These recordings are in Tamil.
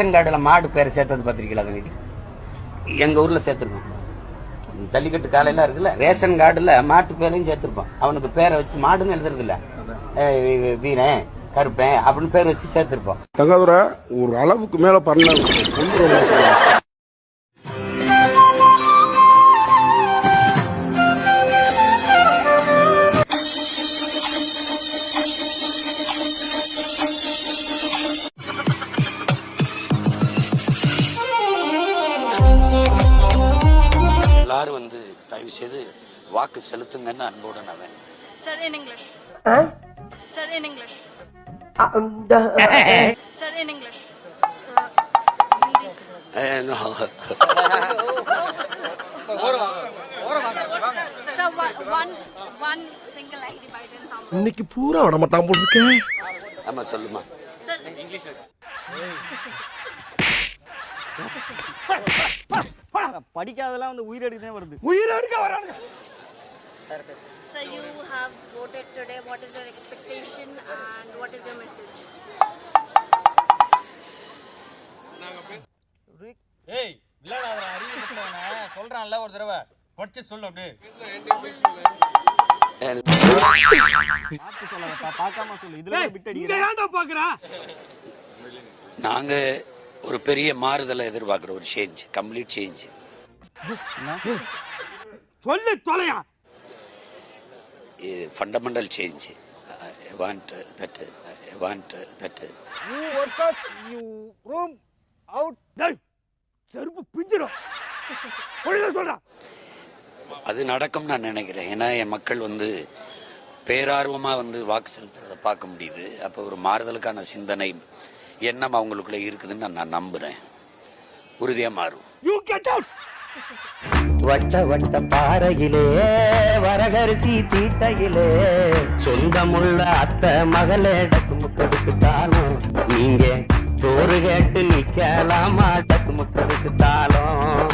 ரேஷன் மாடு பேரை சேர்த்தது பத்திரிக்கையில எங்க ஊர்ல சேர்த்திருக்கோம். ஜல்லிக்கட்டு காலையில இருக்குல்ல ரேஷன் கார்டுல மாட்டு பேரையும் சேர்த்திருப்போம். அவனுக்கு பேரை வச்சு மாடுன்னு எழுதுறது இல்ல வீரன் கருப்பேன் அப்படின்னு பேர் வச்சு சேர்த்திருப்போம். தங்காதுரை ஒரு அளவுக்கு மேல பண்ண தயவு செய்து வாக்கு செலுத்துங்கன்னு அன்போடு நான் வேணும் Sir, in English. Sir, in English. Sir, in English. Uh, Hindi. Eh, no. Sir, one, one, one single ID by then how much? இன்னைக்கு பூரா விட மாட்டான் போல இருக்கேன் ஆமா சொல்லுமா Sir, English. படிக்காதெல்லாம் வந்து உயிரெடுக்கவே வருது. உயிரை இருக்க வரானுங்க. Sir, you have voted today. What is your expectation and what is your message? ஏய் விளையாடாத அறிவு சொல்றான்ல ஒரு தடவை. படிச்சு சொல்லு அப்படியே. பார்க்காம சொல்லு. இதுல விட்டு அடிக்கிறேன் நாங்க ஒரு பெரிய மாறுதலை எதிர்பார்க்கிறோம் ஒரு சேஞ்ச் கம்ப்ளீட் சேஞ்ச் சொல்லு தொலையா? Fundamental change want that want that you workers you room out செருப்பு பிஞ்சிரும். ஒழுங்கா சொல்றா? அது நடக்கும் நான் நினைக்கிறேன். ஏன்னா என் மக்கள் வந்து பேரார்வமா வந்து வாக்கு செலுத்துறத பார்க்க முடியுது. அப்போ ஒரு மாறுதலுக்கான சிந்தனை எண்ணம் அவங்களுக்குள்ள இருக்குதுன்னு நான் நம்புறேன். உறுதியா மாறும் வட்ட வட்ட பாறையிலே வரகரிசி தீட்டையிலே சொந்தமுள்ள அத்தை மகளே டக்கு முக்கதுக்கு தாளும். நீங்க சோறு கேட்டு நிக்கலாமா டக்கு முக்கதுக்கு தாளும்.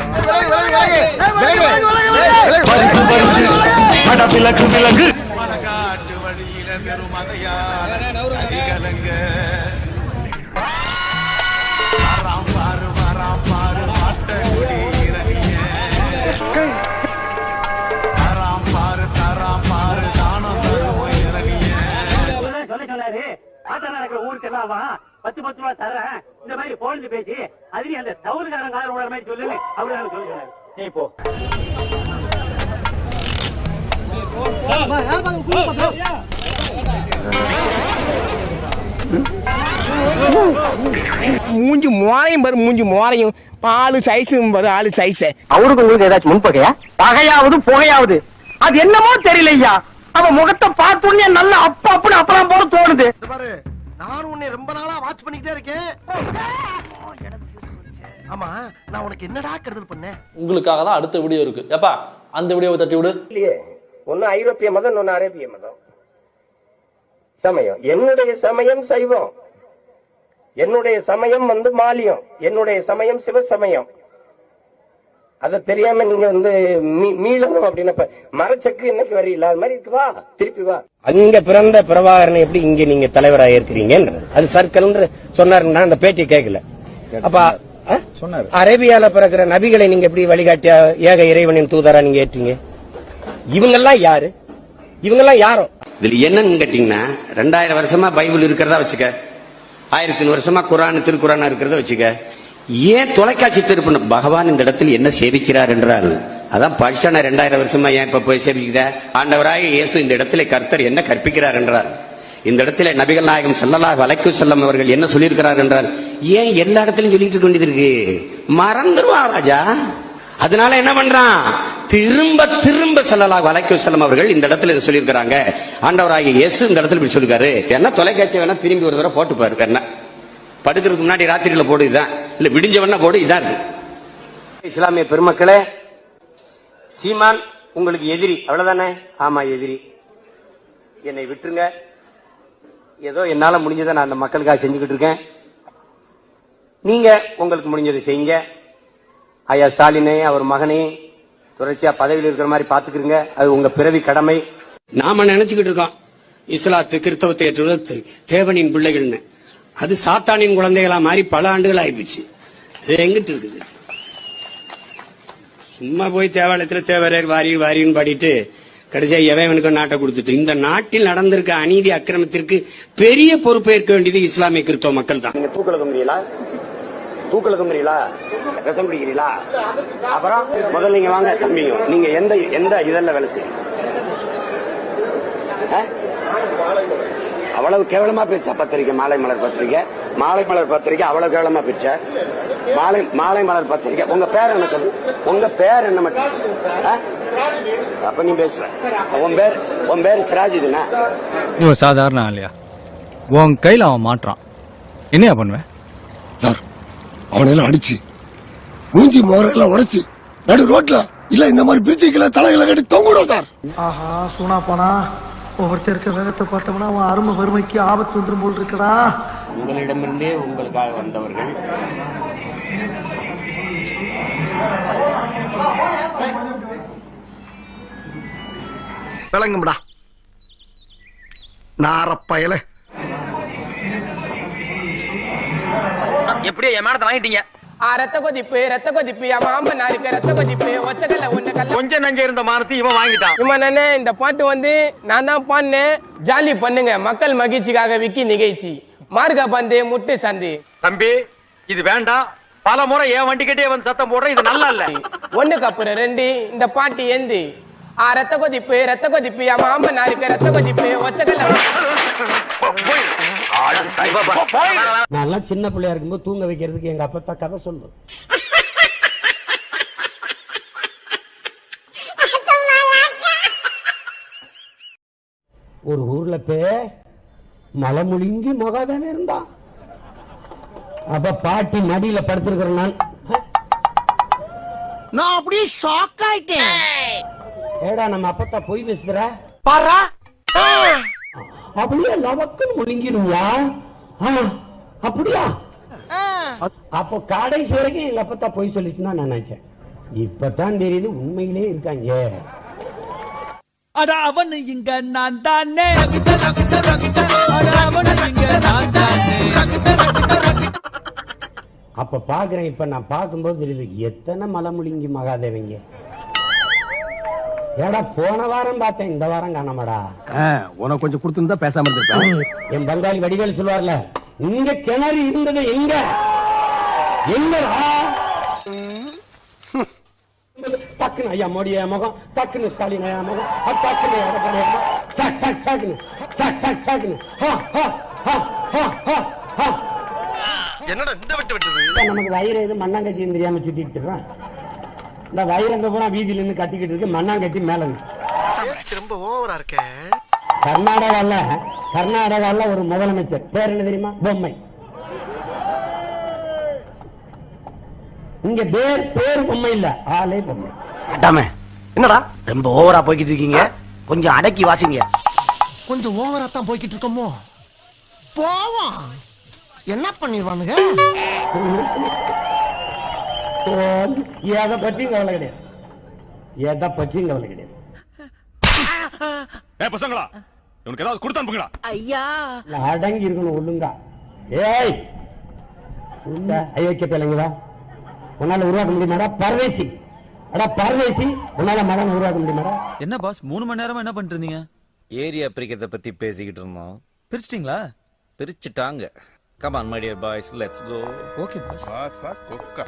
விலகு விலகு மலகாட்டு வழியில பெருமதையான அதிகலங்க. சொன்னாரு ஆட்டம் நடக்கிற ஊருக்கு எல்லாம் வா. பத்து பத்து ரூபா தரேன். இந்த மாதிரி போலந்து பேசி அதுலயும் அந்த தவறுகாரன் காதல் விடுற மாதிரி சொல்லு. அப்படின்னு சொல்லி. சொன்னாரு நீ போ. மூஞ்சி மோரையும் பாரு மூஞ்சி மோரையும். பாலு சைஸும் பாரு ஆளு சைஸ் அவருக்கு உங்களுக்கு ஏதாச்சும் முன்பகையா? பகையாவது புகையாவது. அது என்னமோ தெரியலையா அவன் முகத்தை பார்த்தோன்னே நல்ல அப்பா அப்படி அப்பலாம் போல தோணுது. பாரு நானும் உன்னை ரொம்ப நாளா வாட்ச் பண்ணிக்கிட்டே இருக்கேன். ஆமா நான் உனக்கு என்னடா கருதல் பண்ணேன்? உங்களுக்காக தான் அடுத்த வீடியோ இருக்கு. ஏப்பா அந்த வீடியோவை தட்டி விடு. ஒன்னு ஐரோப்பிய மதம் ஒன்னு அரேபிய மதம். சமயம். என்னுடைய சமயம் சைவம். என்னுடைய சமயம் வந்து மாலியம். என்னுடைய சமயம் சிவசமயம் அத தெரியாம நீங்க வந்து மீ- மீளணும் அப்படின்னப்ப மரச்சக்கு இன்னைக்கு வரீங்களா அது மாதிரி இருக்கு வா திருப்பி வா. அங்க பிறந்த பிரபாகரன் எப்படி இங்க நீங்க தலைவரா ஏற்கிறீங்கன்றது. அது சர்க்கிள்ன்ற சொன்னாருன்னா அந்த பேட்டி கேட்கல. அப்ப சொன்னாரு. அரேபியால பிறக்கிற நபிகளை நீங்க எப்படி வழிகாட்டியா ஏக இறைவனின் தூதரா நீங்க ஏற்றீங்க? இவங்கெல்லாம் யாரு? இவங்கெல்லாம் யாரோ? இதுல என்னன்னு கேட்டீங்கன்னா ரெண்டாயிரம் வருஷமா பைபிள் இருக்கிறதா வச்சுக்க. ஆயிரத்தி வருஷமா குரான் திருக்குறானா இருக்கிறத வச்சுக்க. ஏன் தொலைக்காட்சி திருப்பணும்? பகவான் இந்த இடத்தில் என்ன சேவிக்கிறார் என்றால் அதான் படிச்சான ரெண்டாயிரம் வருஷமா ஏன் இப்ப போய் சேவிக்கிற ஆண்டவராக இயேசு இந்த இடத்துல கர்த்தர் என்ன கற்பிக்கிறார் என்றால் இந்த இடத்துல நபிகள் நாயகம் செல்லலா வலைக்கு செல்லம் அவர்கள் என்ன சொல்லியிருக்கிறார் என்றால் ஏன் எல்லா இடத்துலயும் சொல்லிட்டு இருக்க வேண்டியது இருக்கு? மறந்துருவா ராஜா. அதனால என்ன பண்றான்? திரும்ப திரும்ப செல்லலாக வலைக்கு செல்லம் அவர்கள் இந்த இடத்துல இதை சொல்லியிருக்கிறாங்க. ஆண்டவராகிய இயேசு இந்த இடத்துல இப்படி சொல்லிருக்காரு என்ன தொலைக்காட்சி வேணா திரும்பி ஒரு தடவை போட்டு பாரு என்ன? படுக்கிறதுக்கு முன்னாடி ராத்திரியில போடு இதான். இல்ல விடிஞ்ச வேணா போடு இதான் இருக்கு இஸ்லாமிய பெருமக்களே சீமான் உங்களுக்கு எதிரி அவ்வளவுதானே? ஆமா எதிரி. என்னை விட்டுருங்க. ஏதோ என்னால முடிஞ்சதை நான் அந்த மக்களுக்காக செஞ்சுக்கிட்டு இருக்கேன். நீங்க உங்களுக்கு முடிஞ்சதை செய்யுங்க. ஐயா ஸ்டாலினே அவர் மகனே தொடர்ச்சியா பதவியில் இருக்கிற மாதிரி பாத்துக்கிறீங்க. அது உங்க பிறவி கடமை. நாம நினைச்சுக்கிட்டு இருக்கோம். இஸ்லாத்து கிறிஸ்தவத்தை ஏற்றுவது தேவனின் பிள்ளைகள்னு அது சாத்தானின் குழந்தைகளா மாறி பல ஆண்டுகள் ஆயிப்போச்சு. இது எங்கிட்டு இருக்குது? சும்மா போய் தேவாலயத்துல தேவரர் வாரி வாரின்னு பாடிட்டு கடைசியா எவனுக்கு நாட்டை கொடுத்துட்டு இந்த நாட்டில் நடந்திருக்க அநீதி அக்கிரமத்திற்கு பெரிய பொறுப்பேற்க வேண்டியது இஸ்லாமிய கிறிஸ்தவ மக்கள் தான் தூக்கல கும்புறீங்களா ரசம் பிடிக்கிறீங்களா அப்புறம் முதல்ல நீங்க வாங்க தம்பிங்க நீங்க எந்த எந்த இதெல்லாம் வேலை செய்யுங்க ஆ? அவ்வளவு கேவலமா பேச்சா பத்திரிக்கை மாலை மலர் பத்திரிக்கை? மாலை மலர் பத்திரிக்கை அவ்வளவு கேவலமா பேச்ச? மாலை மாலை மலர் பத்திரிக்கை. உங்க பேர் என்ன சொல்லு? உங்க பேர் என்ன மட்டும் ஆ? அப்ப நீ பேசுற உன் பேர் உன் பேர் சிராஜ் இதுனா நீ ஒரு சாதாரண ஆளியா? உன் கையில் அவன் மாட்டுறான். என்னையா பண்ணுவேன் சார் அவனெல்லாம் அடிச்சு மூஞ்சி மோரெல்லாம் உடைச்சு நடு ரோட்ல இல்ல இந்த மாதிரி பிரிச்சுக்கல தலைகளை கட்டி தொங்கிடும் சார். ஆஹா சூனா போனா ஒவ்வொருத்தர் இருக்க வேகத்தை பார்த்தோம்னா அவன் அருமை வறுமைக்கு ஆபத்து வந்துரும் போல் இருக்கடா. உங்களிடமிருந்தே உங்களுக்காக வந்தவர்கள். விளங்கும்டா. நாரப்பயல. எப்படியோ என் மேடத்தை வாங்கிட்டீங்க? ஆ ரத்த கொதிப்பு ரத்த கொதிப்பு என் மாமன் நாருக்கு ரத்த கொதிப்பு ஒச்சக்கல்ல ஒண்ணு கல்ல. கொஞ்சம் நஞ்ச இருந்த மானத்தை இவன் வாங்கிட்டான். இம்மா நானே இந்த பாட்டு வந்து நான் தான் பாடினேன். ஜாலி பண்ணுங்க மக்கள் மகிழ்ச்சிக்காக விக்கி நிகழ்ச்சி. மார்கா பந்து முட்டு சந்து. தம்பி இது வேண்டாம். பல முறை என் வண்டிக்கிட்டே வந்து சத்தம் போடுற இது நல்லா இல்ல. ஒண்ணுக்கு அப்புறம் ரெண்டு இந்த பாட்டு எந்து. ஆ ரத்த கொதிப்பு ரத்த கொதிப்பு என் மாமன் நாருக்கு ரத்த கொதிப்பு ஒச்சக்கல்ல நான் சின்ன பிள்ளையா இருக்கும்போது தூங்க வைக்கிறதுக்கு எங்க அப்பத்தா கதை சொல்லும். ஒரு ஊர்ல பே மலை முழுங்கி மகாதானே இருந்தான். அப்ப பாட்டி மடியில படுத்திருக்கிற நான் நான் அப்படியே ஷாக் ஆயிட்டேன். ஏடா நம்ம அப்பத்தா பொய் பேசுகிற பாரா? அப்படியே லவக்குன்னு முழுங்கிடுவியா ஆ, அப்படியா? அப்போ கடைசி வரைக்கும் எங்க அப்பத்தா பொய் சொல்லிச்சுன்னா நான் நினைச்சேன். இப்பதான் தெரியுது உண்மையிலே இருக்காங்க. அட அவனு இங்க நான் தானே. அட அவனு இங்க நான் தானே. அப்ப பாக்குறேன் இப்ப நான் பார்க்கும்போது தெரியுது எத்தனை மலை முழுங்கி மகாதேவிங்க. ஏடா போன வாரம் பார்த்தேன் இந்த வாரம் காணாமடா. உனக்கு கொஞ்சம் கொடுத்துருந்தா பேசாம இருந்திருப்பேன். என் பங்காளி வடிவேல் சொல்லுவார்ல இங்க கிணறு இருந்தது எங்க? எங்கடா டக்குனு ஐயா மோடி முகம் டக்குனு ஸ்டாலின் ஐயா முகம் அது டக்குனு எடப்பாடி. சாக் சாக் சாக்குனு சாக் சாக் சாக்குனு ஹா ஹா ஹா ஹா ஹா ஹா. என்னடா இந்த விட்டு விட்டது? நமக்கு வயிறு எது மண்ணாங்கட்டின்னு தெரியாம இருக்கான் இந்த வயிறங்க பூரா வீதியில இருந்து கத்திக்கிட்டு இருக்கு மண்ணாங்கட்டி மேல இருக்கு. ரொம்ப ஓவரா இருக்கே? கர்நாடகால கர்நாடகால ஒரு முதலமைச்சர். பேர் என்ன தெரியுமா? பொம்மை. இங்க பேர் பேர் பொம்மை இல்ல ஆளே பொம்மை. அட்டாமே என்னடா? ரொம்ப ஓவரா போய்கிட்டு இருக்கீங்க. கொஞ்சம் அடக்கி வாசிங்க. கொஞ்சம் ஓவரா தான் போய்கிட்டு இருக்கோமோ? போவோம். என்ன பண்ணிடுவானுங்க? எதை பற்றியும் கவலை கிடையாது. எதை பற்றியும் கவலை கிடையாது. ஏ பசங்களா உனக்கு ஏதாவது கொடுத்து அனுப்புங்களா இல்ல, அடங்கி இருக்கணும் ஒழுங்கா. ஏய் இந்த அயோக்கிய பிள்ளைங்களா உன்னால உருவாக்க முடியுமாடா? பரதேசி. அடா பரதேசி உன்னால மகன் உருவாக்க முடியுமாடா? என்ன பாஸ் மூணு மணி நேரமா என்ன பண்ணிட்டு இருந்தீங்க? ஏரியா பிரிக்கிறத பத்தி பேசிக்கிட்டு இருந்தோம். பிரிச்சிட்டீங்களா? பிரிச்சுட்டாங்க. Come on my dear boys let's go okay boss బాస కుక్క